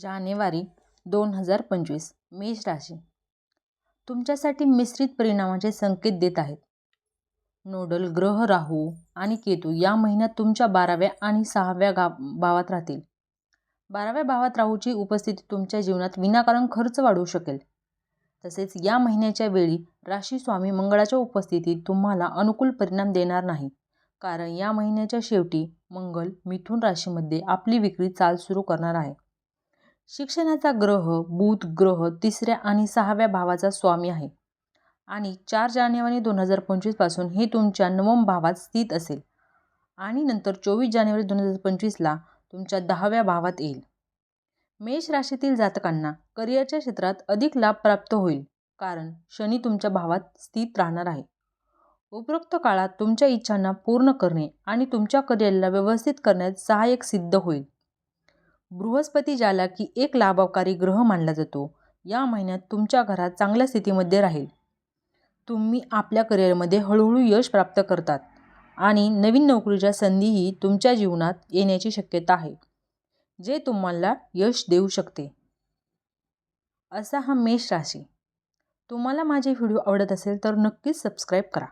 जानेवारी दोन हजार पंचवीस मेष राशी. तुमच्यासाठी मिश्रित परिणामाचे संकेत देत आहेत. नोडल ग्रह राहू आणि केतू या महिन्यात तुमच्या बाराव्या आणि सहाव्या गा भावात राहतील. बाराव्या भावात राहूची उपस्थिती तुमच्या जीवनात विनाकारण खर्च वाढवू शकेल. तसेच या महिन्याच्या वेळी राशी स्वामी मंगळाच्या उपस्थितीत तुम्हाला अनुकूल परिणाम देणार नाही. कारण या महिन्याच्या शेवटी मंगल मिथून राशीमध्ये आपली विक्री चाल सुरू करणार आहे. शिक्षणाचा ग्रह बुध ग्रह तिसऱ्या आणि सहाव्या भावाचा स्वामी आहे. आणि चार जानेवारी दोन हजार पंचवीसपासून हे तुमच्या नवम भावात स्थित असेल. आणि नंतर चोवीस जानेवारी दोन हजार पंचवीसला तुमच्या दहाव्या भावात येईल. मेष राशीतील जातकांना करिअरच्या क्षेत्रात अधिक लाभ प्राप्त होईल कारण शनी तुमच्या भावात स्थित राहणार आहे. उपरोक्त काळात तुमच्या इच्छांना पूर्ण करणे आणि तुमच्या करिअरला व्यवस्थित करण्यात सहाय्यक सिद्ध होईल. बृहस्पती ज्याला की एक लाभकारी ग्रह मानला जातो या महिन्यात तुमच्या घरात चांगल्या स्थितीमध्ये राहील. तुम्ही आपल्या करिअरमध्ये हळूहळू यश प्राप्त करतात आणि नवीन नोकरीच्या संधीही तुमच्या जीवनात येण्याची शक्यता आहे जे तुम्हाला यश देऊ शकते. असा हा मेष राशी. तुम्हाला माझे व्हिडिओ आवडत असेल तर नक्कीच सबस्क्राईब करा.